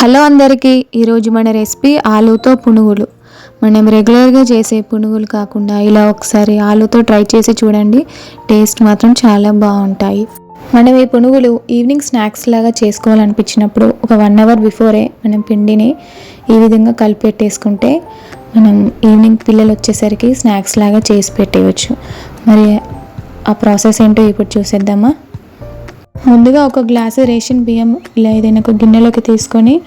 Hello అందరికీ ఈరోజు మన రెసిపీ ఆలూతో పునుగులు. మనం రెగ్యులర్గా చేసే పునుగులు కాకుండా ఇలా ఒకసారి ఆలూతో ట్రై చేసి చూడండి. టేస్ట్ మాత్రం చాలా బాగుంటాయి. మనం ఈ పునుగులు ఈవినింగ్ స్నాక్స్ లాగా చేసుకోవాలనిపించినప్పుడు ఒక వన్ అవర్ బిఫోరే మనం పిండిని ఈ విధంగా కలిపెట్టేసుకుంటే మనం ఈవినింగ్ పిల్లలు వచ్చేసరికి స్నాక్స్ లాగా చేసి పెట్టేయచ్చు. మరి ఆ ప్రాసెస్ ఏంటో ఇప్పుడు చూసేద్దామా? ముందుగా ఒక గ్లాసు రేషన్ బియ్యం ఇలా ఏదైనా ఒక గిన్నెలోకి తీసుకొని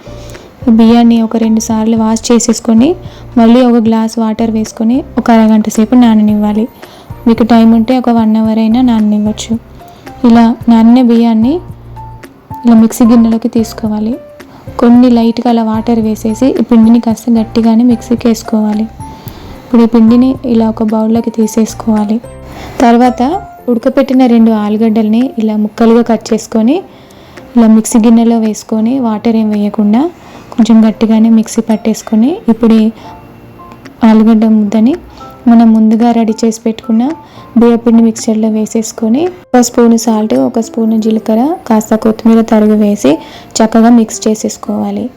బియ్యాన్ని ఒక రెండు సార్లు వాష్ చేసేసుకొని మళ్ళీ ఒక గ్లాస్ వాటర్ వేసుకొని ఒక అరగంట సేపు నాననివ్వాలి. మీకు టైం ఉంటే ఒక వన్ అవర్ అయినా నాననివ్వచ్చు. ఇలా నానిన బియ్యాన్ని ఇలా మిక్సీ గిన్నెలోకి తీసుకోవాలి. కొన్ని లైట్గా అలా వాటర్ వేసేసి ఈ పిండిని కాస్త గట్టిగానే మిక్సీకి వేసుకోవాలి. ఇప్పుడు ఈ పిండిని ఇలా ఒక బౌల్లోకి తీసేసుకోవాలి. తర్వాత ఉడకపెట్టిన రెండు ఆలుగడ్డల్ని ఇలా ముక్కలుగా కట్ చేసుకొని ఇలా మిక్సీ గిన్నెలో వేసుకొని వాటర్ ఏం వేయకుండా కొంచెం గట్టిగానే మిక్సీ పట్టేసుకొని ఇప్పుడు ఆలుగడ్డ ముద్దని మనం ముందుగా రెడీ చేసి పెట్టుకున్న బియ్యపిండి మిక్చర్లో వేసేసుకొని ఒక స్పూను సాల్ట్ ఒక స్పూన్ జీలకర్ర కాస్త కొత్తిమీర తరుగు వేసి చక్కగా మిక్స్ చేసేసుకోవాలి.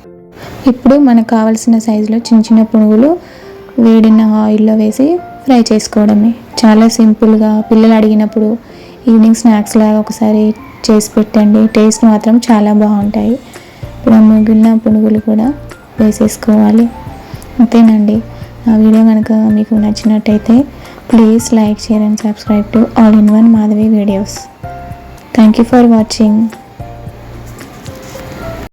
ఇప్పుడు మనకు కావలసిన సైజులో చిన్న చిన్న పునుగులు వేడిన ఆయిల్లో వేసి ఫ్రై చేసుకోవడమే. చాలా సింపుల్గా పిల్లలు అడిగినప్పుడు ఈవినింగ్ స్నాక్స్ లాగా ఒకసారి చేసి పెట్టండి. టేస్ట్ మాత్రం చాలా బాగుంటాయి. ఇప్పుడు మిగిలిన పునుగులు కూడా వేసేసుకోవాలి. అంతేనండి. ఆ వీడియో కనుక మీకు నచ్చినట్టయితే please like share and subscribe to all in one Madhavi videos. Thank you for watching